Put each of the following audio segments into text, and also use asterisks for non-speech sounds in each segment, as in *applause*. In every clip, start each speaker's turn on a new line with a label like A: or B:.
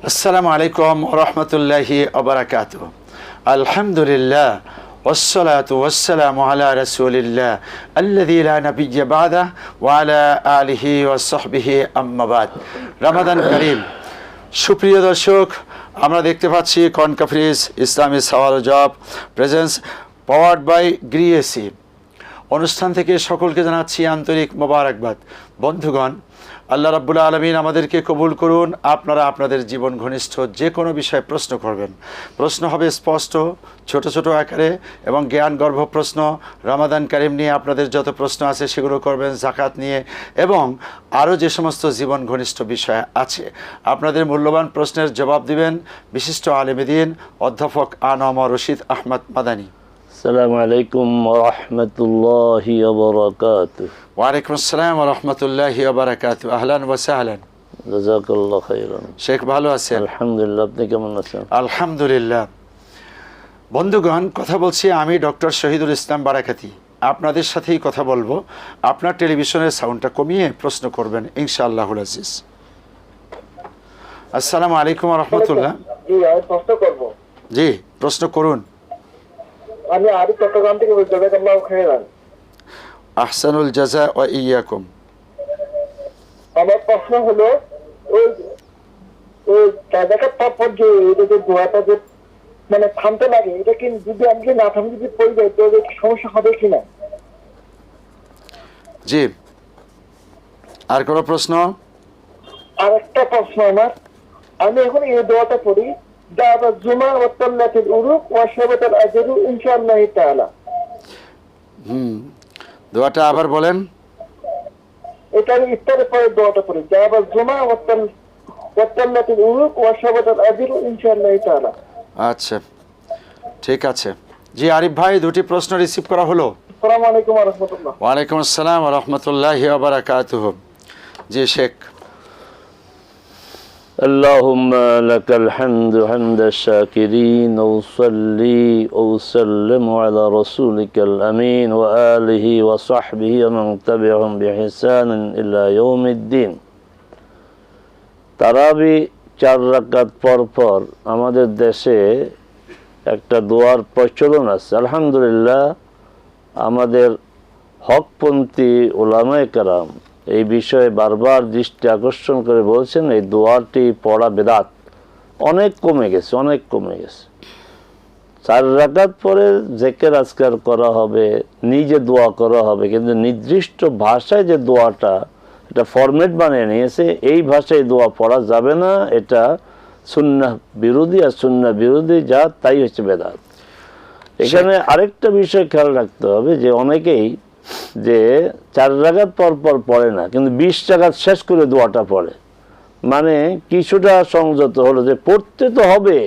A: আসসালামু আলাইকুম রহমতুল্লাহি আবরাকাত আলহামদুলিল্লাহ والصلاة والسلام على رسول الله الذي لا نبي بعده وعلى آله وصحبه أما بعد রমাদান করিম সুপ্রিয় দর্শক আমরা দেখতে পাচ্ছি কনকাফ্রিজ ইসলামী সওয়াল job presents powered by Gree AC অনুষ্ঠান থেকে সকলকে জানাচ্ছি আন্তরিক মোবারকবাদ বন্ধুগণ আল্লাহ রাব্বুল আলমিন আমাদেরকে কবুল করুন। আপনারা আপনাদের জীবন ঘনিষ্ঠ যে কোনো বিষয়ে প্রশ্ন করবেন। প্রশ্ন হবে স্পষ্ট, ছোট ছোট আকারে এবং জ্ঞান গর্ভ প্রশ্ন। রমাদান কারিম নিয়ে আপনাদের যত প্রশ্ন আছে সেগুলো করবেন জাকাত নিয়ে এবং আরও যে সমস্ত জীবন ঘনিষ্ঠ বিষয় আছে, আপনাদের মূল্যবান প্রশ্নের জবাব দিবেন বিশিষ্ট আলেমেদিন অধ্যাপক আনম রশিদ আহমদ মাদানী।
B: السلام عليكم ورحمة الله وبركاته
A: ওয়ালাইকুম আসসালাম রহমতুল্লাহ বারাকাত আহলান ওয়াসাহলান
B: جزاك الله خيرا
A: শেখ ভালো আছেন
B: الحمد لله আপনি কেমন আছেন
A: আলহামদুলিল্লাহ বন্ধুগণ কথা বলছি আমি ডক্টর শহীদুল ইসলাম বারাকাতি আপনাদের সাথেই কথা বলবো আপনার টেলিভিশনের সাউন্ডটা কমিয়ে প্রশ্ন করবেন ইনশাআল্লাহুল আজিজ আসসালামু আলাইকুম রহমতুল্লাহ
C: জি আমি প্রশ্ন করবো
A: জি প্রশ্ন করুন
C: আমি আরিফ চট্টগ্রাম থেকে বলছি জাজাকাল্লাহ খাইরান
A: আহসানুল জাজা ও ইয়াকুম।
C: আমার প্রশ্ন হলো ওই ওই কাজাকার তারপর যে এটা যে দোয়াটা যে মানে থামতে লাগে এটা কি যদি আমি না থামি যদি পড়ে যাই তো সমস্যা হবে কিনা
A: জি। আর কোনো প্রশ্ন?
C: আর একটা প্রশ্ন আমার। আমি এখন এই দোয়াটা পড়ি
A: হুম। দোয়াটা আবার বলেন।
C: এটা আমি ইফতারের পরে দোয়াটা পড়ি। দাবা জুমা উরুক ওয়া শাবাতাল আজরু ইনশাআল্লাহ তাআলা
A: আচ্ছা। ঠিক আছে। জি আরিফ ভাই দুটি প্রশ্ন রিসিভ করা হলো?
C: আসসালামু আলাইকুম ওয়া রাহমাতুল্লাহ।
A: ওয়ালাইকুম আসসালাম রহমতুল্লাহ বারাকাতুহ। জি শেখ।
B: اللهم لك الحمد حمد الشاكرين وصلي وسلم على رسولك الأمين وآله وصحبه ومن تبعهم بإحسان إلى يوم الدين তারাবি চার রাকাত পর পর আমাদের দেশে একটা দোয়ার প্রচলন আছে আলহামদুলিল্লাহ আমাদের হকপন্থী ওলামায় কারাম এই বিষয়ে বারবার দৃষ্টি আকর্ষণ করে বলছেন এই দোয়ারটি পড়া বেদাত। অনেক কমে গেছে অনেক কমে গেছে। চার রাকাত পরে জেকের আজকার করা হবে নিজে দোয়া করা হবে কিন্তু নির্দিষ্ট ভাষায় যে দোয়াটা এটা ফরম্যাট বানিয়ে নিয়েছে এই ভাষায় দোয়া পড়া যাবে না এটা সুন্না বিরোধী আর সুন্না বিরোধী যা তাই হচ্ছে বেদাত। এখানে আরেকটা বিষয় খেয়াল রাখতে হবে যে অনেকেই যে চার রাগাত পর পর পড়ে না কিন্তু বিশ টাকাত শেষ করে দোয়াটা পড়ে। মানে কিছুটা সংযত হলো যে পড়তে তো হবে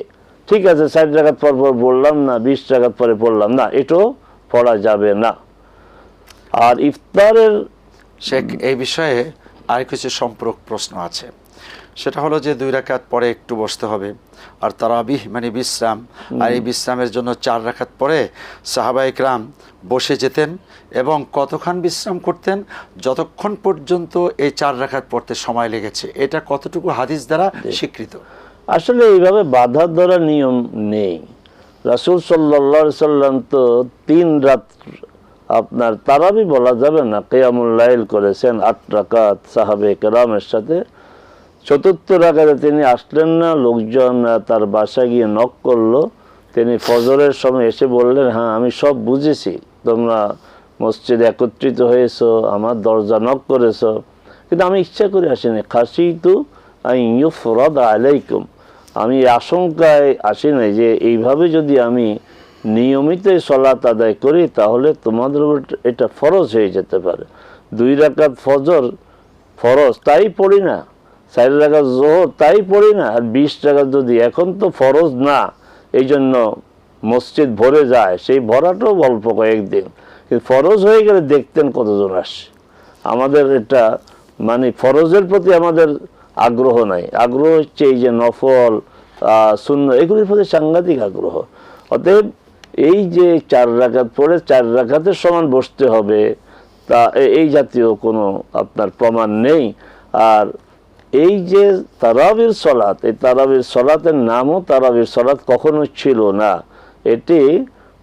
B: ঠিক আছে ষাট টাকাত পর পর বললাম না বিশ টাকাত পরে পড়লাম না এটাও পড়া যাবে না। আর ইফতারের
A: শেখ এই বিষয়ে আর কিছু সম্পর্ক প্রশ্ন আছে। সেটা হলো যে দুই রাকাত পরে একটু বসতে হবে। আর তারাবিহ মানে বিশ্রাম। আর এই বিশ্রামের জন্য চার রাখাত পরে সাহাবা ইকরাম বসে যেতেন এবং কতক্ষণ বিশ্রাম করতেন যতক্ষণ পর্যন্ত এই চার রাকাত পড়তে সময় লেগেছে। এটা কতটুকু হাদিস দ্বারা স্বীকৃত?
B: আসলে এইভাবে বাধা ধরা নিয়ম নেই। রাসুল সাল্লা সাল্লাম তো তিন রাত আপনার তারাবি বলা যাবে না কেয়ামুল্লাইল করেছেন আট রাকাত সাহাবে কেরামের সাথে। চতুর্থ রাকাতে তিনি আসলেন না লোকজন তার বাসায় গিয়ে নক করল। তিনি ফজরের সময় এসে বললেন হ্যাঁ আমি সব বুঝেছি তোমরা মসজিদে একত্রিত হয়েছ, আমার দরজা নক করেছ। কিন্তু আমি ইচ্ছা করে আসিনি। খাসি তু ইউফরদ আলাইকুম। আমি আশঙ্কায় আসি নাই যে এইভাবে যদি আমি নিয়মিত সলাত আদায় করি, তাহলে তোমাদের এটা ফরজ হয়ে যেতে পারে। দুই রাকাত ফজর ফরজ, তাই পড়ি না। চার রাকাত জোহর, তাই পড়ি না। আর বিশ টাকা যদি এখন তো ফরজ না এই জন্য মসজিদ ভরে যায়। সেই ভরাটাও অল্প কয়েকদিন। ফরজ হয়ে গেলে দেখতেন কতজন আসে। আমাদের এটা মানে ফরজের প্রতি আমাদের আগ্রহ নাই। আগ্রহ হচ্ছে এই যে নফল শূন্য এগুলির প্রতি সাংঘাতিক আগ্রহ। অতএব এই যে চার রাকাত পড়ে, চার রাকাতের সমান বসতে হবে, তা এই জাতীয় কোনো আপনার প্রমাণ নেই। আর এই যে তারাবির সলাৎ, এই তারাবির সলাতের নামও তারাবির সলাৎ কখনো ছিল না। এটি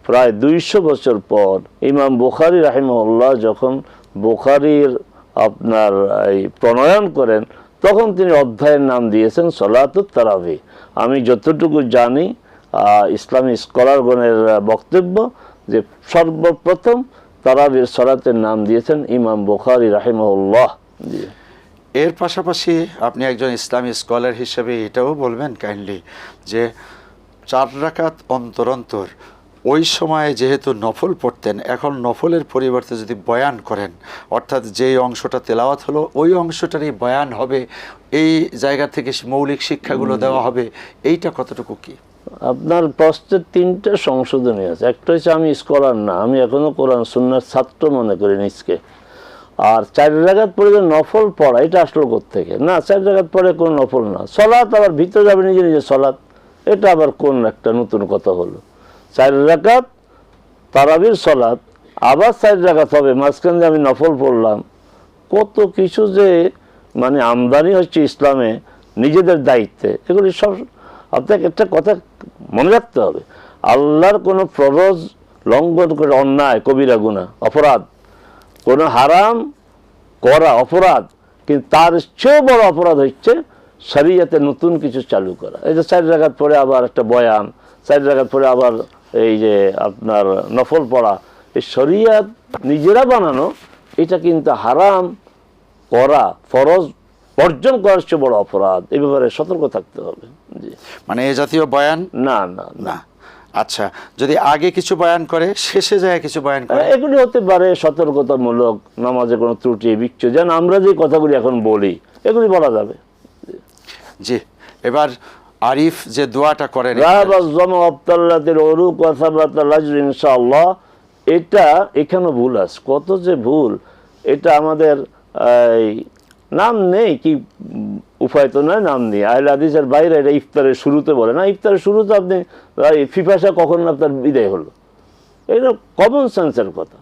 B: প্রায় দুইশো বছর পর ইমাম বুখারি রাহিমউল্লাহ যখন বুখারির আপনার এই প্রণয়ন করেন, তখন তিনি অধ্যায়ের নাম দিয়েছেন সলাতুত তারাবি। আমি যতটুকু জানি ইসলামী স্কলারগণের বক্তব্য যে সর্বপ্রথম তারাবির সলাতের নাম দিয়েছেন ইমাম বুখারি রাহিমউল্লাহ জি
A: এর পাশাপাশি আপনি একজন ইসলামী স্কলার হিসেবে এটাও বলবেন কাইন্ডলি যে চার রাকাত অন্তর অন্তর ওই সময়ে যেহেতু নফল পড়তেন, এখন নফলের পরিবর্তে যদি বয়ান করেন, অর্থাৎ যেই অংশটা তেলাওয়াত হলো, ওই অংশটারই বয়ান হবে, এই জায়গা থেকে মৌলিক শিক্ষাগুলো দেওয়া হবে, এইটা কতটুকু কি?
B: আপনার প্রশ্নের তিনটা সংশোধনী আছে। একটা হচ্ছে আমি স্কলার না, আমি এখনও কোরআন সুন্নার ছাত্র মনে করি নিজকে। আর চার রাগাত পরে নফল পড়া, এটা আসলো থেকে না, চার রাগাত পরে কোনো নফল না। সলাৎ আবার ভিতরে যাবে নিজে নিজে সলাৎ। এটা আবার কোন একটা নতুন কথা হলো। চার রাকাত তারাবির সলাৎ আবার চার রাকাত হবে, মাঝখান দিয়ে আমি নফল পড়লাম। কত কিছু যে মানে আমদানি হচ্ছে ইসলামে নিজেদের দায়িত্বে, এগুলি সব আপনাকে একটা কথা মনে রাখতে হবে। আল্লাহর কোনো ফরজ লঙ্ঘন করে অন্যায়, কবিরা গুণা অপরাধ, কোনো হারাম করা অপরাধ, কিন্তু তার চেয়েও বড় অপরাধ হচ্ছে শরীয়তে নতুন কিছু চালু করা। এই যে চার জায়গার পরে আবার একটা বয়ান, চার জায়গার পরে আবার এই যে আপনার নফল পড়া এই শরিয়াত নিজেরা বানানো এটা কিন্তু হারাম করা ফরজ বর্জন করার চেয়ে বড় অপরাধ। এই ব্যাপারে সতর্ক থাকতে হবে। জি।
A: মানে এ জাতীয় বয়ান?
B: না না না।
A: না। আচ্ছা যদি আগে কিছু বয়ান করে শেষে যায় কিছু বয়ান করে?
B: এগুলি হতে পারে সতর্কতামূলক নামাজে কোনো ত্রুটি বিচ্ছু যেন আমরা যে কথাগুলি এখন বলি এগুলি বলা যাবে।
A: জি। এবার আরিফ যে দোয়াটা করেন
B: ইনশাআল্লাহ। এটা এখানে ভুল আছে। কত যে ভুল, এটা আমাদের নাম নেই কি, উপায় তো নয় নাম নেই আহলে হাদিসের বাইরে এটা ইফতারের শুরুতে বলে। না, ইফতারের শুরুতে আপনি ফিফাসা কখন আপনার বিদায় হলো? এটা কমন সেন্সের কথা।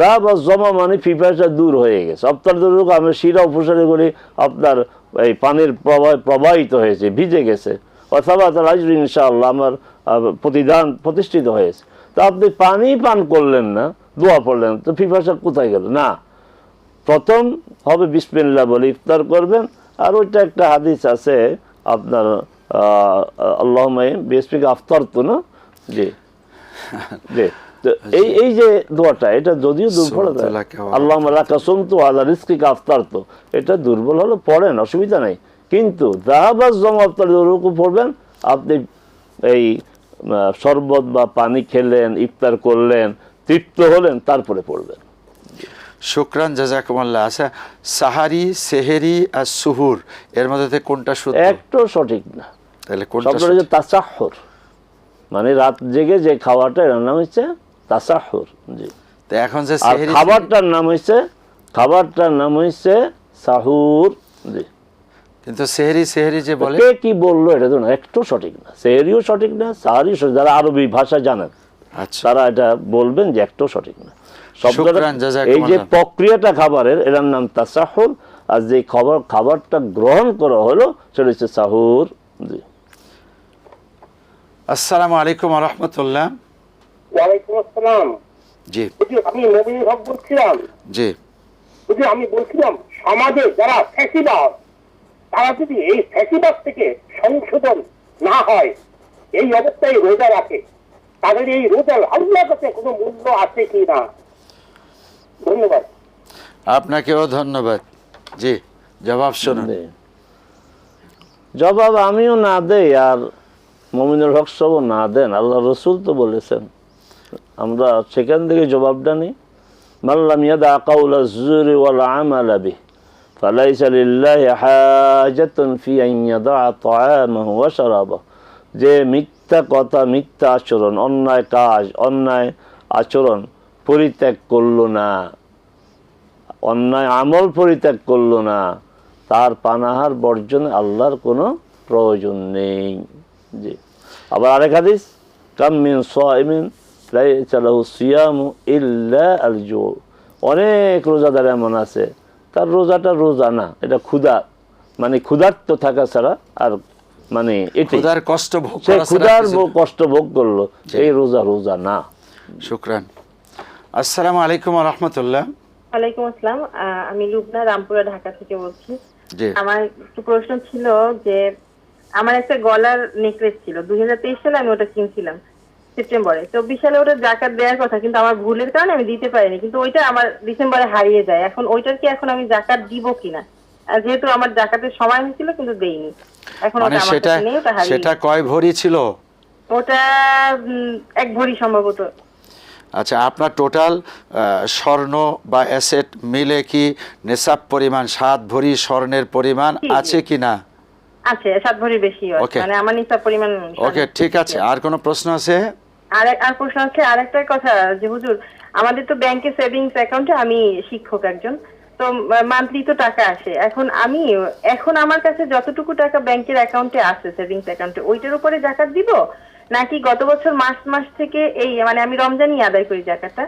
B: রাব আর জমা মানে ফিফাসা দূর হয়ে গেছে। আপনার ধরুন আমি শিরা উপসারে করি, আপনার, এই, পানির প্রবাহ প্রবাহিত হয়েছে, ভিজে গেছে। অথবা তার আজর ইনশাআল্লাহ আমার প্রতিদান প্রতিষ্ঠিত হয়েছে। তো আপনি পানি পান করলেন না দোয়া পড়লেন তো পিপাসা কোথায় গেল? না। প্রথম হবে বিসমিল্লা বলে ইফতার করবেন। আর ওইটা একটা হাদিস আছে আপনার আল্লাহ বিএসপিকে আফতার তো না? জি। *laughs* জি। তো এই এই যে দোয়াটা এটা যদিও দুর্বল। আল্লাহ লাকা সুমতু আলা রিজকিকা আফতার তো এটা দুর্বল হলো পড়েন অসুবিধা নাই। কিন্তু দাহাবাজ জমা আফতার রুকু পড়বেন আপনি এই শরবত বা পানি খেলেন ইফতার করলেন তৃপ্ত হলেন তারপরে পড়বেন।
A: শুক্রান জাজাকুমাল্লাহ। আচ্ছা সাহারি সেহেরি আর সুহুর এর মধ্যে কোনটা শুদ্ধ?
B: একটু সঠিক না।
A: তাহলে কোনটা
B: হচ্ছে তাসাহর। মানে রাত জেগে যে খাবারটা এর নাম হচ্ছে তাসাহর জি।
A: তো এখন যে
B: খাবারটার নাম হচ্ছে খাবারটার নাম হচ্ছে সাহুর জি।
A: কিন্তু সেহেরি সেহেরি যে বলে
B: কে কি বলল এটা তো না একটু সঠিক না। সেহরিও সঠিক না সাহারিও সঠিক। যারা আরবি ভাষা জানেন
A: আচ্ছা।
B: তারা এটা বলবেন যে একটু সঠিক না। শব্দটা এই যে প্রক্রিয়াটা খাবারের এটার নাম তাসাহুর আর যে খাবার খাবারটা গ্রহণ করা হলো সেটা হচ্ছে সাহুর। জি।
A: আসসালামু আলাইকুম রহমতুল্লাহ।
C: ওয়ালাইকুম আসসালাম।
A: জি।
C: আমি নবীন হক বলছিলাম?
A: জি।
C: আমি বলছিলাম সমাজে যারা ফ্যাসিবাদ তারা যদি এই ফ্যাসিবাদ থেকে সংশোধন না হয় এই অবস্থায় রোজা রাখে তাদের এই রোজার আল্লাহ কাছে কোনো মূল্য আছে কি না? ধন্যবাদ।
A: আপনাকেও ধন্যবাদ। জি জবাব শুনুন।
B: জবাব আমিও না দেই আর মমিনুল হক সবও না দেন। আল্লাহ রসুল তো বলেছেন আমরা সেখান থেকে জবাবটা নিই। মাল্লাম ইয়াদা কাউলা জুরি ওয়াল আমালা বিহ। فليس لله حاجة في أن يضع طعامه وشرابه যে মিথ্যা কথা মিথ্যা আচরণ অন্যায় কাজ অন্যায় আচরণ পরিত্যাগ করলো না অন্যায় আমল পরিত্যাগ করলো না তার পানাহার বর্জনে আল্লাহর কোনো প্রয়োজন নেই জি আবার আরেক হাদিস কামিন সাইমিন লাইসা লাহু সিয়ামু ইল্লা আল জু অনেক রোজাদার এমন আছে তার রোজাটা রোজা না এটা ক্ষুধা। মানে ক্ষুধার্ত থাকা ছাড়া আর মানে
A: ক্ষুধার কষ্ট ভোগ
B: সে ক্ষুধার কষ্ট ভোগ করল এই রোজা রোজা না।
A: শুক্রান। আসসালামু আলাইকুম রহমতুল্লাহ।
D: ওয়ালাইকুম আসসালাম। আহ, আমি লুবনা রামপুরা ঢাকা থেকে বলছি। আমার একটু প্রশ্ন ছিল যে আমার একটা গলার নেকলেস ছিল। দুই হাজার তেইশ সালে আমি ওটা কিনছিলাম। সেপ্টেম্বরে চব্বিশ সালে ওটা জাকাত দেওয়ার কথা কিন্তু আমার ভুলের কারণে আমি দিতে পারিনি। কিন্তু ওইটা আমার ডিসেম্বরে হারিয়ে যায়। এখন ওইটার কি এখন আমি জাকাত দিব কিনা? যেহেতু আমার জাকাতের সময় হয়েছিল কিন্তু দেইনি। এখন
A: মানে
D: ওটা আমার
A: সেটা
D: কাছে নেই ওটা হারিয়ে
A: সেটা কয় ভরি ছিল?
D: ওটা এক ভরি সম্ভবত।
A: আচ্ছা আপনার টোটাল স্বর্ণ বা অ্যাসেট মিলে কি নেশাব পরিমাণ সাত ভরি স্বর্ণের পরিমাণ। আছে কি না?
D: আছে সাত ভরি বেশি. মানে আমার নিসাব পরিমাণ
A: ওকে ঠিক আছে। আর কোনো প্রশ্ন আছে?
D: আর আর প্রশ্ন হচ্ছে আরেকটা কথা যে হুজুর, আমাদের তো ব্যাংকে সেভিংস অ্যাকাউন্টে আমি শিক্ষক একজন, তো মান্থলি তো টাকা আসে। এখন আমি, এখন আমার কাছে যতটুকু টাকা ব্যাংকের অ্যাকাউন্টে আছে সেভিংস অ্যাকাউন্টে ওইটার উপরে জাকাত দিব? নাকি গত বছর মাস মাস থেকে এই মানে আমি রমজানই আদায় করি জাকাতটা,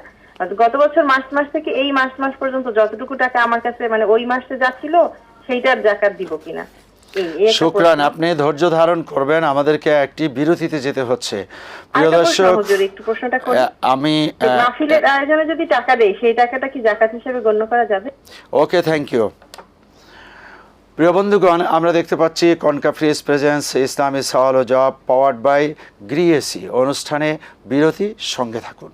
D: গত বছর মাস মাস থেকে এই মাস মাস পর্যন্ত যতটুকু টাকা আমার কাছে মানে ওই মাসে যাচ্ছিল সেইটার জাকাত দিব কিনা?
A: শুক্রান আপনি ধৈর্য ধারণ করবেন আমাদেরকে একটি বিরতিতে যেতে হচ্ছে। প্রিয় দর্শক
D: একটু প্রশ্নটা করি।
A: আমি
D: মাহফিলের আয়োজনে যদি টাকা দেয় সেই টাকাটা কি জাকাত হিসেবে গণ্য করা যাবে?
A: Okay thank you. প্রিয় বন্ধুগণ আমরা দেখতে পাচ্ছি কনকা ফ্রিজ প্রেজেন্স ইসলামী সওয়াল ও জবাব পাওয়ার্ড বাই গ্রিএসি অনুষ্ঠানে বিরতি সঙ্গে থাকুন।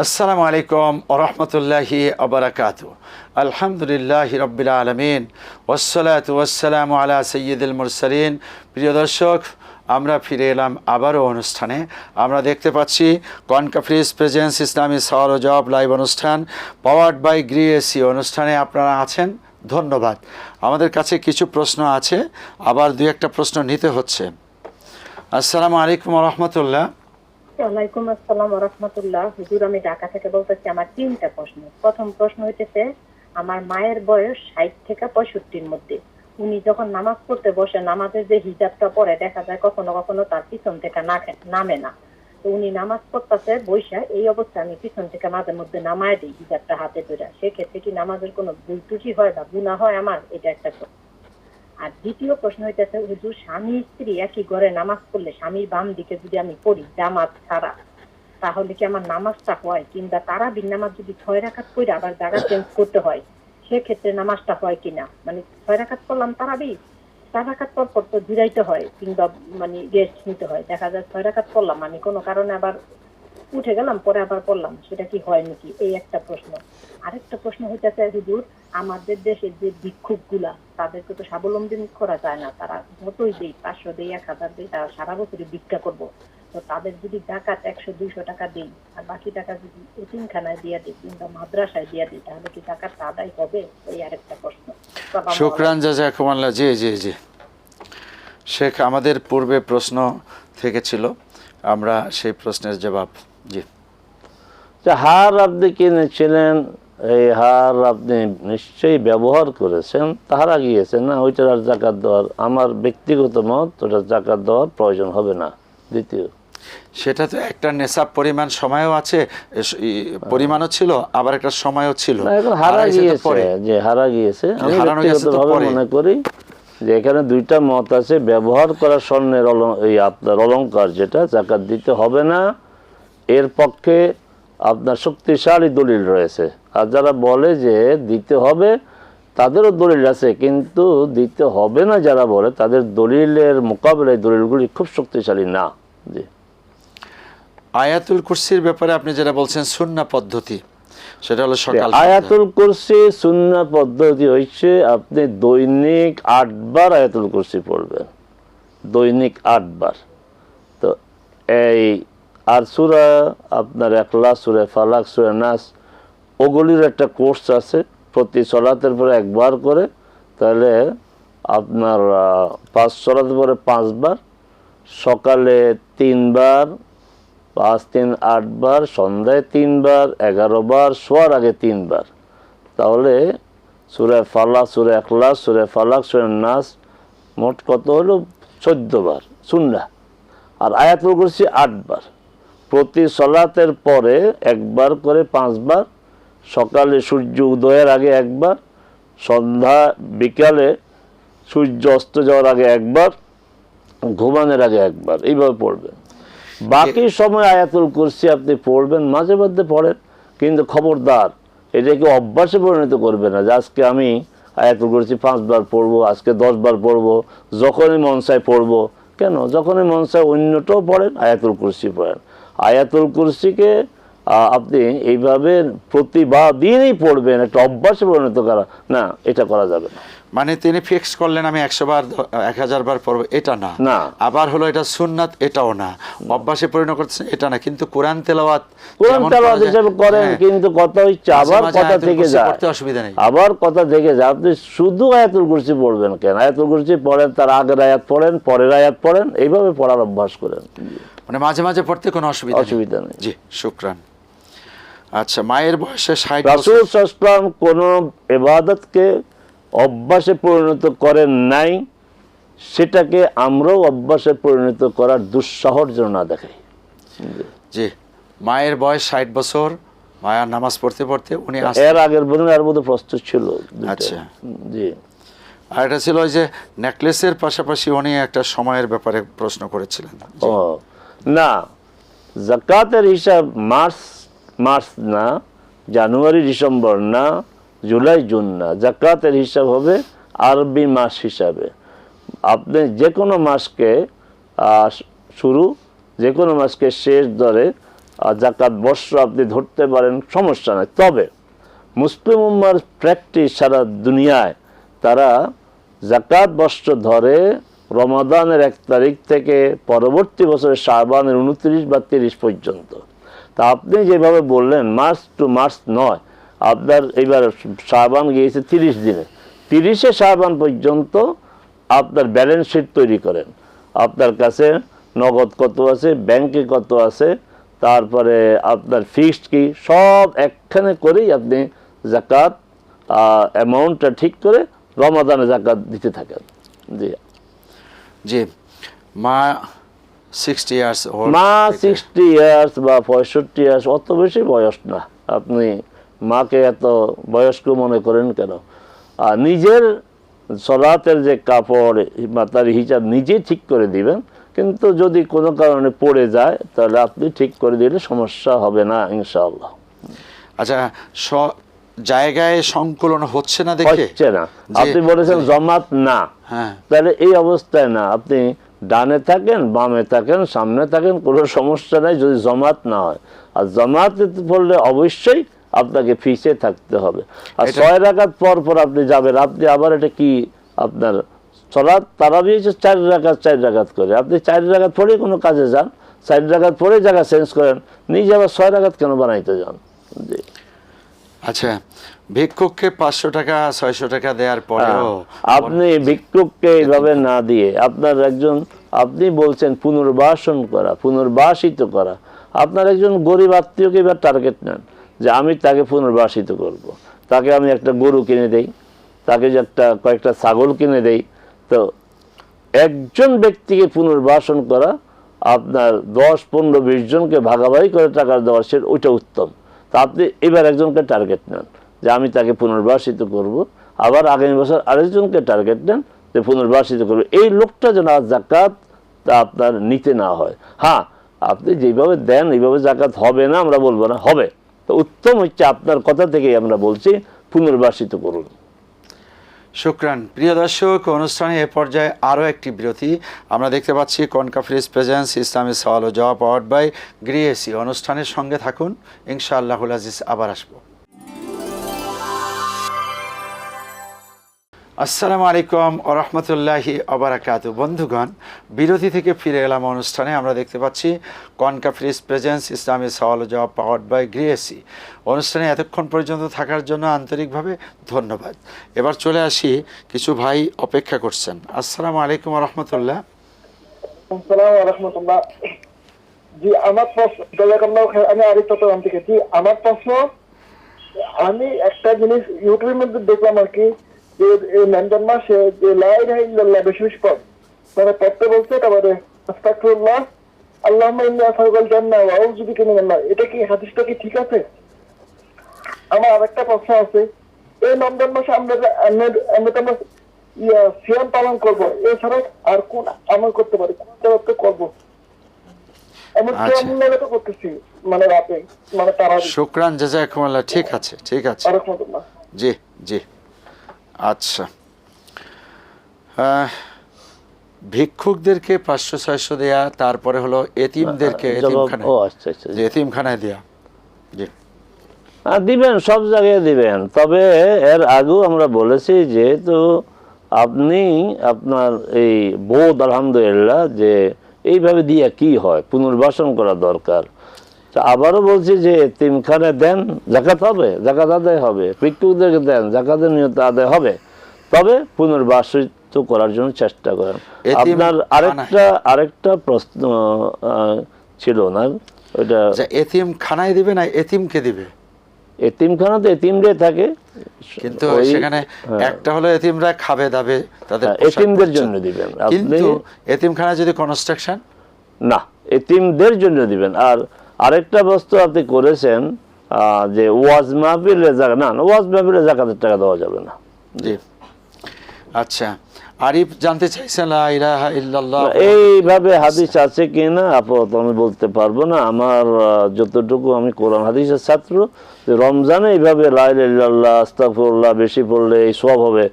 A: আসসালামু আলাইকুম ওরহমতুল্লাহি আবরাকাত আলহামদুলিল্লাহ রব্বিল আলমিন ওসলাত ওয়াসালাম আলা সৈয়দুল মুরসালিন। প্রিয় দর্শক, আমরা ফিরে এলাম আবারও অনুষ্ঠানে। আমরা দেখতে পাচ্ছি কনকাফ্রিজ প্রেজেন্স ইসলামী সওয়াল জব লাইভ অনুষ্ঠান, পাওয়ার্ড বাই গ্রি এসি অনুষ্ঠানে আপনারা আছেন? ধন্যবাদ। আমাদের কাছে কিছু প্রশ্ন আছে, আবার দু একটা প্রশ্ন নিতে হচ্ছে। আসসালামু আলাইকুম রহমতুল্লাহ।
E: ওয়ালাইকুম আসসালাম রহমতুল্লাহ। হুজুর, আমি ঢাকা থেকে বলতেছি, আমার তিনটা প্রশ্ন। প্রথম প্রশ্ন হইতেছে, আমার মায়ের বয়স ষাট থেকে পঁয়ষট্টির মধ্যে। উনি যখন নামাজ পড়তে বসে, নামাজের যে হিজাবটা পরে, দেখা যায় কখনো কখনো তার পিছন থেকে নামে না। তো উনি নামাজ পড়তেছে বৈশা এই অবস্থায় আমি পিছন থেকে মাঝে মধ্যে নামায় দিই হিজাবটা হাতে ধরে। সেক্ষেত্রে কি নামাজের কোনো ভুল ত্রুটি হয় বা গুণা হয় আমার? এটা একটা আর দ্বিতীয় প্রশ্ন হইতেছে, হুজুর স্বামী স্ত্রী একই ঘরে নামাজ পড়লে স্বামীর বাম দিকে যদি আমি পড়ি জামাত ছাড়া, তাহলে কি আমার নামাজটা হয়? কিংবা তারা বিন নামাজ যদি ছয় রাখাত করে আবার জায়গা চেঞ্জ করতে হয়, সেক্ষেত্রে নামাজটা হয় কিনা? মানে ছয় রাখাত করলাম তারাবি, চার রাখাত পর পর তো জিরাইতে হয়, কিংবা মানে রেস্ট নিতে হয়। দেখা যায় ছয় রাখাত করলাম আমি কোনো কারণে আবার উঠে গেলাম, পরে আবার পড়লাম। সেটা কি হয় নাকি? এই একটা প্রশ্ন। আরেকটা প্রশ্ন হইতেছে, হুজুর, আমাদের দেশের যে ভিক্ষুকগুলা তাদেরকে তো স্বাবলম্বী করা যায় না। তারা যতই দেই, পাঁচশো দেই, এক হাজার দেই, তারা সারা বছরই ভিক্ষা করব। তো তাদের যদি ডাকাত একশো, দুইশো টাকা দেই, আর বাকি টাকা যদি এতিমখানায় দিয়ে দিই কিংবা মাদ্রাসায় দিয়ে দিই, তাহলে কি টাকাটা আদায় হবে? এই আরেকটা প্রশ্ন।
A: শুক্রান জাজাকুমাল্লাহ, জি জি জি। শেখ, আমাদের পূর্বে প্রশ্ন থেকে ছিল, আমরা সেই প্রশ্নের জবাব জি।
B: যে হার আপনি কিনেছিলেন এই হার আপনি নিশ্চয়ই ব্যবহার করেছেন তাহারা গিয়েছেন না ওইটার আর জাকাত দেওয়ার আমার ব্যক্তিগত মত ওটা জাকাত দেওয়ার প্রয়োজন হবে না। দ্বিতীয়।
A: সেটা তো একটা নেশাব পরিমাণ সময়ও আছে পরিমাণও ছিল আবার একটা সময়ও ছিল।
B: হারা গিয়েছে যে হারা গিয়েছে আমি ব্যক্তিগতভাবে মনে করি যে এখানে দুইটা মত আছে ব্যবহার করা স্বর্ণের এই আপনার অলংকার যেটা জাকাত দিতে হবে না এর পক্ষে আপনার শক্তিশালী দলিল রয়েছে। আর যারা বলে যে দিতে হবে তাদেরও দলিল আছে কিন্তু দিতে হবে না যারা বলে তাদের দলিলের মোকাবেলায় দলিলগুলি খুব শক্তিশালী না। জি।
A: আয়াতুল কুরসির ব্যাপারে আপনি যেটা বলছেন সুন্না পদ্ধতি সেটা হলো সকাল
B: আয়াতুল কুরসি সুন্না পদ্ধতি হচ্ছে আপনি দৈনিক আটবার আয়াতুল কুরসি পড়বেন। দৈনিক আটবার। তো এই আর সুরা আপনার একলা, সুরে ফালাক, সুরে নাস, ওগুলির একটা কোর্স আছে। প্রতি সলাতের পরে একবার করে, তাহলে আপনার পাঁচ সলাতের পরে পাঁচবার, সকালে তিনবার, পাঁচ তিন আটবার, সন্ধ্যায় তিনবার এগারো বার শোয়ার আগে তিনবার। তাহলে সুরে ফালাক, সুরে এখলাস সুরে ফালাক, সুরে নাস মোট কত হলো? চোদ্দ বার সুন্না আর আয়াত করছি আটবার। প্রতি সলাতের পরে একবার করে পাঁচবার, সকালে সূর্য উদয়ের আগে একবার, সন্ধ্যা বিকালে সূর্য অস্ত যাওয়ার আগে একবার, ঘুমানোর আগে একবার, এইভাবে পড়বেন। বাকি সময় আয়াতুল কুরসি আপনি পড়বেন, মাঝে মধ্যে পড়েন, কিন্তু খবরদার, এটাকে অভ্যাসে পরিণত করবে না যে আজকে আমি আয়াতুল কুরসি পাঁচবার পড়ব, আজকে দশবার পড়ব, যখনই মনসায় পড়ব। কেন? যখনই মনসায় অন্যটাও পড়েন, আয়াতুল কুরসি পড়েন। আয়াতুল কুরসিকে আপনি এইভাবে প্রতিবার দিনই পড়বেন একটা অভ্যাসে পরিণত করা। না এটা করা যাবে না।
A: মানে তিনি ফিক্স করলেন আমি একশো বার এক হাজার বার পড়ব এটা না।
B: না।
A: আবার হলো এটা সুন্নাত এটাও না। অভ্যাসে পরিণত করছেন এটা না। কিন্তু কোরআন তেলাওয়াত
B: কোরআন তেলাওয়াত হিসেবে করেন
A: হ্যাঁ,
B: কিন্তু কথা হচ্ছে আবার কথা থেকে যায়।
A: পড়তে অসুবিধা নেই।
B: আবার কথা থেকে যায়। আপনি শুধু আয়াতুল কুরসি পড়বেন কেন? আয়াতুল কুরসি পড়েন তার আগের আয়াত পড়েন পরের আয়াত পড়েন এইভাবে পড়ার অভ্যাস করেন।
A: মানে মাঝে মাঝে পড়তে কোনো অসুবিধা
B: অসুবিধা নেই।
A: জি শুক্রান। আচ্ছা মায়ের বয়সে ষাট
B: রাসুল সাসলাম কোন এবাদতকে অভ্যাসে পরিণত করেন নাই সেটাকে আমরাও অভ্যাসে পরিণত করার দুঃসাহর যেন না দেখাই।
A: জি মায়ের বয়স ষাট বছর মায়ের নামাজ পড়তে পড়তে উনি
B: এর আগের বোধ এর মধ্যে প্রস্তুত ছিল
A: আচ্ছা।
B: জি।
A: আর এটা ছিল ওই যে নেকলেসের পাশাপাশি উনি একটা সময়ের ব্যাপারে প্রশ্ন করেছিলেন।
B: ও না, জাকাতের হিসাব মার্চ মার্চ না, জানুয়ারি, ডিসেম্বর না, জুলাই, জুন না। জাকাতের হিসাব হবে আরবি মাস হিসাবে। আপনি যে কোনো মাসকে শুরু যে কোনো মাসকে শেষ ধরে জাকাত বর্ষ আপনি ধরতে পারেন, সমস্যা নেই। তবে মুসলিম উম্মার প্র্যাকটিস সারা দুনিয়ায়, তারা জাকাত বর্ষ ধরে রমাদানের এক তারিখ থেকে পরবর্তী বছরের শাহবানের উনত্রিশ বা তিরিশ পর্যন্ত। তা আপনি যেভাবে বললেন মার্চ টু মার্চ নয়, আপনার এইবার শাহবান গিয়েছে তিরিশ দিনে। তিরিশে শাহবান পর্যন্ত আপনার ব্যালেন্স শিট তৈরি করেন। আপনার কাছে নগদ কত আছে, ব্যাংকে কত আছে, তারপরে আপনার ফিক্সড কি, সব একখানে করেই আপনি জাকাত অ্যামাউন্টটা ঠিক করে রমাদানে জাকাত দিতে থাকেন। জি।
A: জি মা সিক্সটি ইয়ার্স
B: মা সিক্সটি ইয়ার্স বা পঁয়ষট্টি ইয়ার্স অত বেশি বয়স না। আপনি মাকে এত বয়স্ক মনে করেন কেন? আর নিজের সলাতের যে কাপড় বা তার হিসাব নিজেই ঠিক করে দিবেন কিন্তু যদি কোনো কারণে পড়ে যায় তাহলে আপনি ঠিক করে দিলে সমস্যা হবে না ইনশাআল্লাহ।
A: আচ্ছা জায়গায় সংকলন হচ্ছে না দেখে?
B: হচ্ছে না। আপনি বলেছেন জমাত না।
A: হ্যাঁ।
B: তাহলে এই অবস্থায় না আপনি ডানে থাকেন বামে থাকেন সামনে থাকেন কোনো সমস্যা নাই যদি জমাত না হয়। আর জমাত পড়লে অবশ্যই আপনাকে ফিসে থাকতে হবে। আর ছয় রাকাত পর পর আপনি যাবেন আপনি আবার এটা কি আপনার সলাৎ তারা দিয়েছে চার রাকাত চার রাকাত করে। আপনি চার রাকাত পরে কোনো কাজে যান চার রাকাত পরে জায়গা চেঞ্জ করেন নিজে আবার ছয় রাকাত কেন বানাইতে যান? জি।
A: আচ্ছা ভিক্ষুককে পাঁচশো টাকা ছয়শো টাকা দেওয়ার পরেও
B: হ্যাঁ, আপনি ভিক্ষুককে এইভাবে না দিয়ে আপনার একজন আপনি বলছেন পুনর্বাসন করা পুনর্বাসিত করা। আপনার একজন গরিব আত্মীয়কে এবার টার্গেট নেন যে আমি তাকে পুনর্বাসিত করব। তাকে আমি একটা গরু কিনে দেই তাকে যে একটা কয়েকটা ছাগল কিনে দেই। তো একজন ব্যক্তিকে পুনর্বাসন করা আপনার দশ পনেরো বিশ জনকে ভাগাভাগি করে টাকা দেওয়া সে ওইটা উত্তম। তা আপনি এবার একজনকে টার্গেট নেন, যে আমি তাকে পুনর্বাসিত করব। আবার আগামী বছর আরেকজনকে টার্গেট নেন, যে পুনর্বাসিত করব। এই লোকটা যেন আর জাকাত তা আপনার নিতে না হয়। হ্যাঁ আপনি যেভাবে দেন, এইভাবে জাকাত হবে না, আমরা বলব না, হবে। তো উত্তম হচ্ছে আপনার কথা থেকেই আমরা বলছি, পুনর্বাসিত করুন।
A: শুক্রান, প্রিয় দর্শক, অনুষ্ঠানে এ পর্যায়ে আরও একটি বিরতি। আমরা দেখতে পাচ্ছি কনকাফ্রিজ প্রেজেন্স ইসলামী সওয়াল ও জবাব পাওয়ার্ড বাই গ্রিএসি অনুষ্ঠানের সঙ্গে থাকুন, ইনশাআল্লাহুল আজিজ আবার আসব। আসসালামু আলাইকুম ওরহমতুল্লাহি অবরাকাতু বন্ধুগণ, বিরতি থেকে ফিরে এলাম অনুষ্ঠানে। আমরা দেখতে পাচ্ছি কনকাফ্রিজ প্রেজেন্স ইসলামী সওয়াল জবাব পাওয়ার্ড বাই গ্রিএসি অনুষ্ঠানে এতক্ষণ পর্যন্ত থাকার জন্য আন্তরিকভাবে ধন্যবাদ। এবার চলে আসি, কিছু ভাই অপেক্ষা করছেন। আসসালামু আলাইকুম রহমতুল্লাহ।
C: জি, আমার। আমি আরিফ আমার প্রশ্ন, আমি একটা জিনিস ইউটিউবের মধ্যে দেখলাম আর কি যে এই রমজান মাসে যে লা ইল্লাল্লাহ বেশি বেশি পড় পড়তে বলছে তারপরে আস্তাগফিরুল্লাহ আল্লাহুম্মা ইন্নী আসআলুকাল জান্নাহ ওয়া আউযু বিকা মিনান নার। এটা কি হাদিসটা কি ঠিক আছে? আমার আরেকটা প্রশ্ন আছে। এই রমজান মাসে আমরা আমরা- আমরা তো আমরা সিয়াম পালন করব এছাড়া আর কোন আমল করতে পারি?
A: আচ্ছা।
C: মানে রাতে মানে তারা
A: শুক্রান জাজাকুমুল্লাহ ঠিক আছে ঠিক আছে। জি জি। আচ্ছা। ভিক্ষুকদেরকে পাঁচশো ছয়শো দেয়া তারপরে হলো এতিমদেরকে এতিমখানায়
B: আচ্ছা আচ্ছা
A: যে এতিমখানায় দেয়া। জি।
B: দিবেন সব জায়গায় দিবেন। তবে এর আগেও আমরা বলেছি যেহেতু আপনি আপনার এই বোধ আলহামদুলিল্লাহ যে এইভাবে দিয়ে কি হয়? পুনর্বাসন করা দরকার। তা আবারও বলছি যে তিনখানে দেন জাকাত হবে জাকাত আদায় হবে ভিক্ষুকদেরকে দেন জাকাতের নিয়ত আদায় হবে। তবে পুনর্বাসিত করার জন্য চেষ্টা করেন। আপনার আরেকটা আরেকটা প্রশ্ন ছিল না ওইটা
A: এতিম খানায় দিবে না এতিমকে দিবে?
B: এতিমখানা তো এতিমরাই থাকে।
A: কিন্তু সেখানে
B: হ্যাঁ।
A: একটা হলো এতিমরা খাবে দাবে তাদের
B: হ্যাঁ, এতিমদের জন্য দিবেন।
A: কিন্তু এতিমখানা যদি কনস্ট্রাকশন?
B: না এতিমদের জন্য দিবেন। আর আরেকটা বস্তু আপনি করেছেন যে ওয়াজ মাহফিলে জায়গা না না, ওয়াজ মাহফিলে জাকাতের টাকা দেওয়া যাবে না।
A: জি। আচ্ছা আরিফ জানতে চাইছেন
B: এইভাবে হাদিস আছে কিনা আপাতত আমি বলতে পারব না। আমার যতটুকু আমি কোরআন হাদিসের ছাত্র যে রমজানে এইভাবে লাইল্লাহ আস্তাফুল্লাহ বেশি পড়লে এই সব হবে।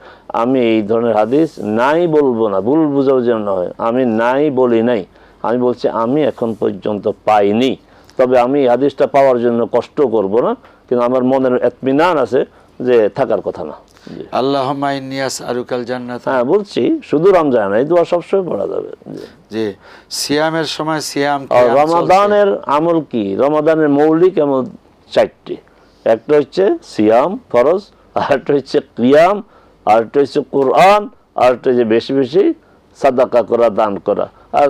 B: আমি এই ধরনের হাদিস নাই বলব না। ভুল বুঝাও যেন না হয় আমি নাই বলি নাই। আমি বলছি আমি এখন পর্যন্ত পাইনি। তবে আমি হাদিসটা পাওয়ার জন্য কষ্ট করব না কিন্তু আমার মনের এতমিনান আছে যে থাকার কথা না। হ্যাঁ বলছি শুধু রমজান না, এই দোয়া সবসময় পড়া যাবে। জি।
A: জি সিয়ামের সময় সিয়াম
B: আর রমাদানের আমল কি? রমাদানের মৌলিক আমল চারটি। একটা হচ্ছে সিয়াম ফরজ আরেকটা হচ্ছে আরেকটা হচ্ছে কোরআন আরেকটা হচ্ছে বেশি বেশি সাদাকা করা দান করা। আর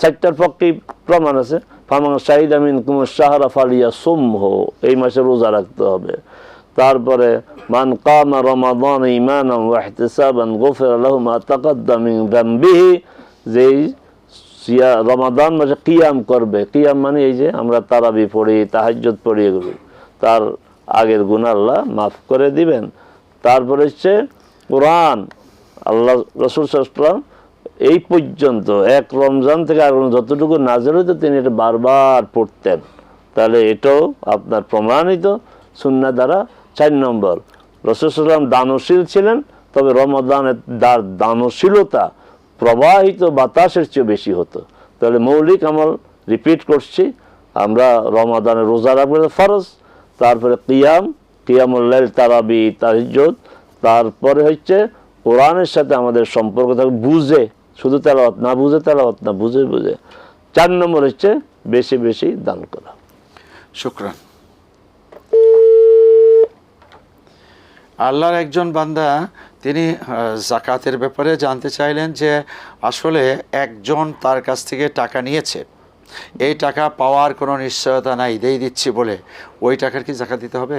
B: চারটার পক্ষেই প্রমাণ আছে। ফামান শাহিদ আমিন কুমুর সাহারা ফালিয়া সোমহ এই মাসে রোজা রাখতে হবে। তারপরে, মান কামা রমাদান ইমানাম ওয়াহতিসাবান গফির লাহু মা তাকাদ্দাম যামবিহি যেই সিয়া, রমাদান মাসে কিয়াম করবে। কিয়াম মানে এই যে আমরা তারাবি পড়ি, তাহাজ্জুদ পড়ি এগুলো। তার আগের গুণ আল্লাহ মাফ করে দিবেন। তারপরে হচ্ছে কোরআন। আল্লাহ রসুল সাল্লাম এই পর্যন্ত, এক রমজান থেকে আর যতটুকু নাজের হইতো তিনি এটা বারবার পড়তেন। তাহলে এটাও আপনার প্রমাণিত সুন্না দ্বারা চার নম্বর। রসুল সাল্লাম দানশীল ছিলেন, তবে রমাদানের দ্বার দানশীলতা প্রবাহিত বাতাসের চেয়ে বেশি হতো। তাহলে মৌলিক আমল রিপিট করছি, আমরা রমাদানের রোজা রাখব ফরজ। তারপরে কিয়াম কিয়ামুল্লাল তারাবি তাহিজ্জত তারপরে হচ্ছে কোরআনের সাথে আমাদের সম্পর্ক থাকবে বুঝে শুধু তেলাওয়াত না বুঝে তেলাওয়াত না বুঝে বুঝে। চার নম্বর হচ্ছে বেশি বেশি দান করা।
A: শুক্রান। আল্লাহর একজন বান্দা তিনি জাকাতের ব্যাপারে জানতে চাইলেন যে আসলে একজন তার কাছ থেকে টাকা নিয়েছে। এই টাকা পাওয়ার কোনো নিশ্চয়তা নাই দেই দিচ্ছি বলে। ওই টাকার কি জাকাত দিতে হবে?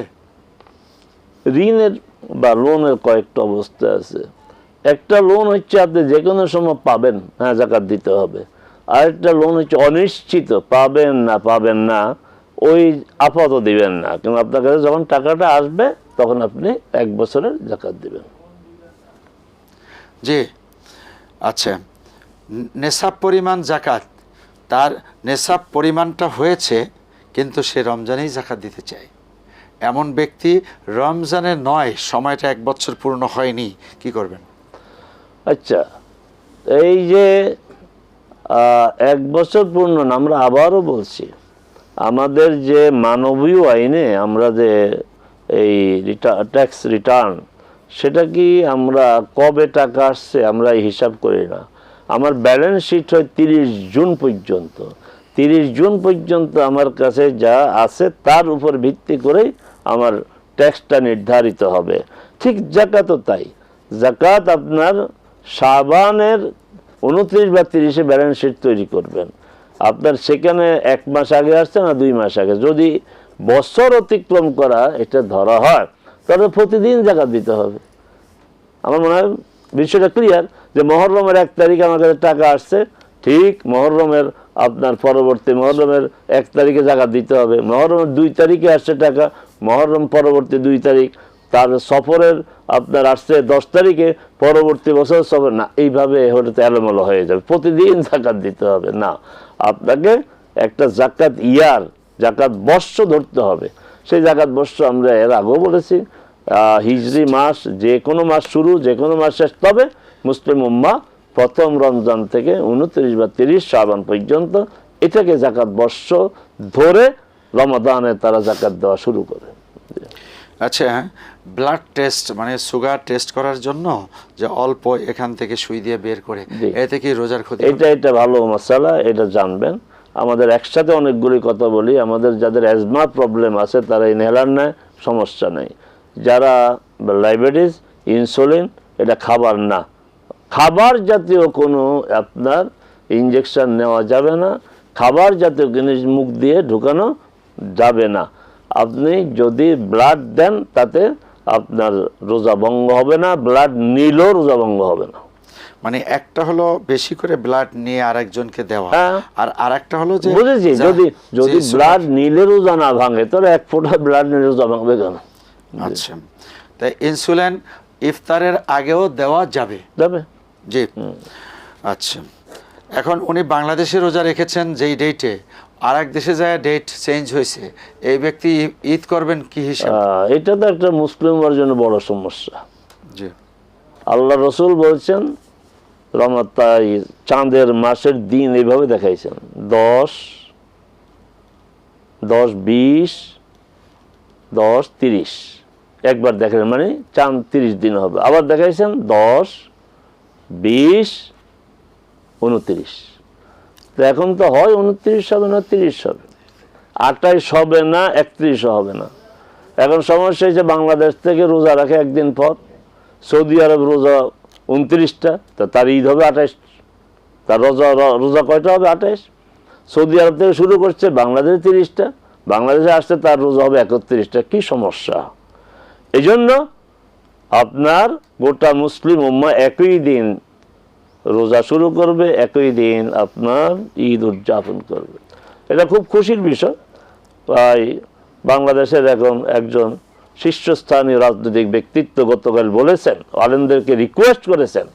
B: ঋণের বা লোনের কয়েকটা অবস্থা আছে। একটা লোন হচ্ছে আপনি যে কোনো সময় পাবেন হ্যাঁ জাকাত দিতে হবে। আরেকটা লোন হচ্ছে অনিশ্চিত, পাবেন না পাবেন না, ওই আপাতত দিবেন না। কিন্তু আপনার কাছে যখন টাকাটা আসবে, তখন আপনি এক বছরের জাকাত দিবেন।
A: জি আচ্ছা। নেশাব পরিমাণ জাকাত, তার নেশাব পরিমাণটা হয়েছে, কিন্তু সে রমজানেই জাকাত দিতে চায়। এমন ব্যক্তি রমজানে নয়, সময়টা এক বছর পূর্ণ হয়নি, কি করবেন?
B: আচ্ছা এই যে এক বছর পূর্ণ না, আমরা আবারও বলছি আমাদের যে মানবীয় আইনে আমরা যে এই ট্যাক্স রিটার্ন সেটা কি আমরা কবে টাকা আসছে আমরা এই হিসাব করি না। আমার ব্যালেন্স শিট হয় তিরিশ জুন পর্যন্ত। তিরিশ জুন পর্যন্ত আমার কাছে যা আছে তার উপর ভিত্তি করেই আমার ট্যাক্সটা নির্ধারিত হবে। ঠিক জাকাতও তাই। জাকাত আপনার সাবানের উনত্রিশ বা তিরিশে ব্যালেন্স শিট তৈরি করবেন। আপনার সেখানে এক মাস আগে আসছে না দুই মাস আগে। যদি বছর অতিক্রম করা এটা ধরা হয়, তাহলে প্রতিদিন জাকাত দিতে হবে। আমার মনে হয় বিষয়টা ক্লিয়ার যে মহরমের এক তারিখে আমার কাছে টাকা আসছে, ঠিক মহরমের আপনার পরবর্তী মহরমের এক তারিখে জাকাত দিতে হবে। মহরমের দুই তারিখে আসছে টাকা, মহরম পরবর্তী দুই তারিখ, তার সফরের আপনার আসছে দশ তারিখে, পরবর্তী বছর সফর না, এইভাবে তো এলোমেলো হয়ে যাবে। প্রতিদিন জাকাত দিতে হবে। না, আপনাকে একটা জাকাত ইয়ার, জাকাত বর্ষ ধরতে হবে। সেই জাকাত বর্ষ আমরা এর আগেও বলেছি। হিজরি মাস যে কোনো মাস শুরু, যে কোনো মাস শেষ। তবে মুসলিম উম্মা প্রথম রমজান থেকে উনত্রিশ বা তিরিশ শ্রাবণ পর্যন্ত এটাকে জাকাত বর্ষ ধরে রমাদানে তারা জাকাত দেওয়া শুরু করে।
A: আচ্ছা ব্লাড টেস্ট মানে সুগার টেস্ট করার জন্য যে অল্প এখান থেকে সুই দিয়ে বের করে। এতে কি রোজার ক্ষতি
B: এটা এটা ভালো মশালা এটা জানবেন। আমাদের একসাথে অনেকগুলি কথা বলি আমাদের যাদের অ্যাজমা প্রবলেম আছে তারা ইনহেলার নেয় সমস্যা নেই। যারা ডায়াবেটিস ইনসুলিন এটা খাবার না। খাবার জাতীয় কোনো আপনার ইঞ্জেকশন নেওয়া যাবে না। খাবার জাতীয় জিনিস মুখ দিয়ে ঢুকানো যাবে না। আপনি যদি ব্লাড দেন তাতে আপনার রোজা ভঙ্গ হবে না ব্লাড নিলেও রোজা ভঙ্গ হবে না।
A: মানে একটা হলো বেশি করে ব্লাড নিয়ে আরেকজনকে দেওয়া
B: হ্যাঁ।
A: আর আরেকটা হলো যে
B: বুঝেছি যদি যদি ব্লাড নিলে রোজা না ভাঙে তাহলে এক ফোঁটা ব্লাড নিলে রোজা ভাঙবে কেন?
A: আচ্ছা। তাই ইনসুলিন ইফতারের আগেও দেওয়া যাবে?
B: যাবে
A: জি। আচ্ছা। এখন উনি বাংলাদেশে রোজা রেখেছেন যেই ডেটে আর এক দেশে যায় ডেট চেঞ্জ হয়েছে। এই ব্যক্তি ঈদ করবেন কি হিসাবে?
B: এটা তো একটা মুসলিমের জন্য বড় সমস্যা।
A: জি।
B: আল্লাহ রসুল বলছেন রমাতাই চাঁদের মাসের দিন এইভাবে দেখাইছেন। দশ দশ বিশ দশ তিরিশ। একবার দেখেন মানে চাঁদ তিরিশ দিন হবে। আবার দেখাইছেন দশ বিশ উনত্রিশ। তো এখন তো হয় উনত্রিশ হবে না তিরিশ হবে। আটাইশ হবে না, একত্রিশ হবে না। এখন সমস্যা হয়েছে বাংলাদেশ থেকে রোজা রাখে একদিন পর, সৌদি আরব রোজা উনত্রিশটা, তো তার ঈদ হবে আঠাইশ তার রোজা রোজা কয়টা হবে আঠাইশ সৌদি আরব থেকে শুরু করছে, বাংলাদেশে তিরিশটা, বাংলাদেশে আসতে তার রোজা হবে একত্রিশটা। কি সমস্যা? এই জন্য আপনার গোটা মুসলিম উম্মা একই দিন রোজা শুরু করবে, একই দিন আপনার ঈদ উদযাপন করবে। এটা খুব খুশির বিষয়। তাই বাংলাদেশের এখন একজন শীর্ষস্থানীয় রাজনৈতিক ব্যক্তিত্ব গতকাল বলেছেন, আলেমদেরকে রিকোয়েস্ট করেছেন,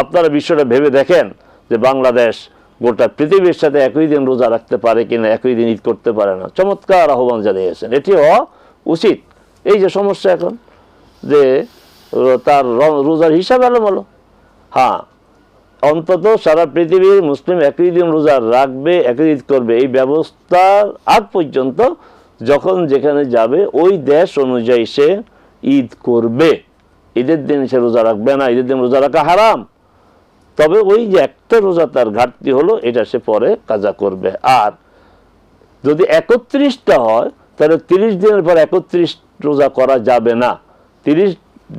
B: আপনারা বিষয়টা ভেবে দেখেন যে বাংলাদেশ গোটা পৃথিবীর সাথে একই দিন রোজা রাখতে পারে কিনা, একই দিন ঈদ করতে পারে না। চমৎকার আহ্বান জানিয়েছেন। এটি হওয়া উচিত। এই যে সমস্যা এখন, যে তার রোজার হিসাব এলো বলো হ্যাঁ অন্তত সারা পৃথিবীর মুসলিম একই দিন রোজা রাখবে, একই ঈদ করবে। এই ব্যবস্থার আগ পর্যন্ত যখন যেখানে যাবে, ওই দেশ অনুযায়ী সে ঈদ করবে। ঈদের দিন সে রোজা রাখবে না, ঈদের দিন রোজা রাখা হারাম। তবে ওই যে একটা রোজা তার ঘাটতি হলো, এটা সে পরে কাজা করবে। আর যদি একত্রিশটা হয়, তাহলে তিরিশ দিনের পর একত্রিশ রোজা করা যাবে না। তিরিশ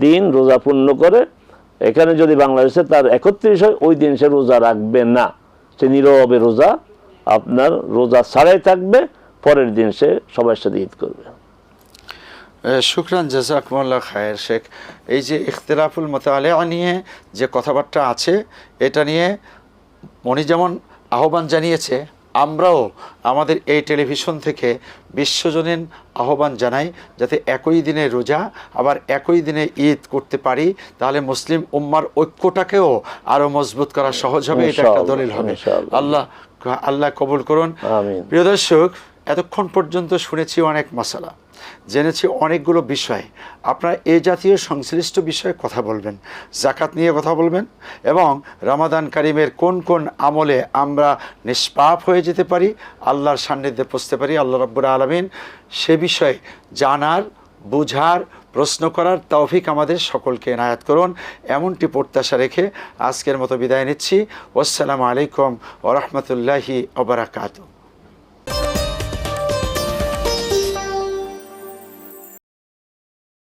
B: দিন রোজা পূর্ণ করে এখানে যদি বাংলাদেশে তার একত্রিশ হয়, ওই দিন সে রোজা রাখবে না। সে নীরবে রোজা, আপনার রোজা ছাড়াই থাকবে, পরের দিন সে সবার সাথে ঈদ করবে।
A: শুক্রান, জাজাকুমুল্লাহ খায়ের শেখ। এই যে ইখতিলাফুল মোতালেয়া নিয়ে যে কথাবার্তা আছে, এটা নিয়ে উনি যেমন আহ্বান জানিয়েছে আমরাও আমাদের এই টেলিভিশন থেকে বিশ্বজনীন আহ্বান জানাই যাতে একই দিনে রোজা আবার একই দিনে ঈদ করতে পারি তাহলে মুসলিম উম্মার ঐক্যটাকেও আরও মজবুত করা সহজ হবে এটা একটা দলিল হবে। আল্লাহ আল্লাহ কবুল করুন। প্রিয় দর্শক এতক্ষণ পর্যন্ত শুনেছি অনেক মশালা। জেনেছি অনেকগুলো বিষয়। আপনারা এ জাতীয় সংশ্লিষ্ট বিষয়ে কথা বলবেন, জাকাত নিয়ে কথা বলবেন এবং রামাদান কারিমের কোন কোন আমলে আমরা নিষ্পাপ হয়ে যেতে পারি, আল্লাহর সান্নিধ্যে পৌঁছতে পারি, আল্লাহ রব্বুর আলমিন সে বিষয়ে জানার, বুঝার, প্রশ্ন করার তৌফিক আমাদের সকলকে এনায়াত করুন। এমনটি প্রত্যাশা রেখে আজকের মতো বিদায় নিচ্ছি। আসসালামু আলাইকুম ওরহমতুল্লাহি ওবরাকাতু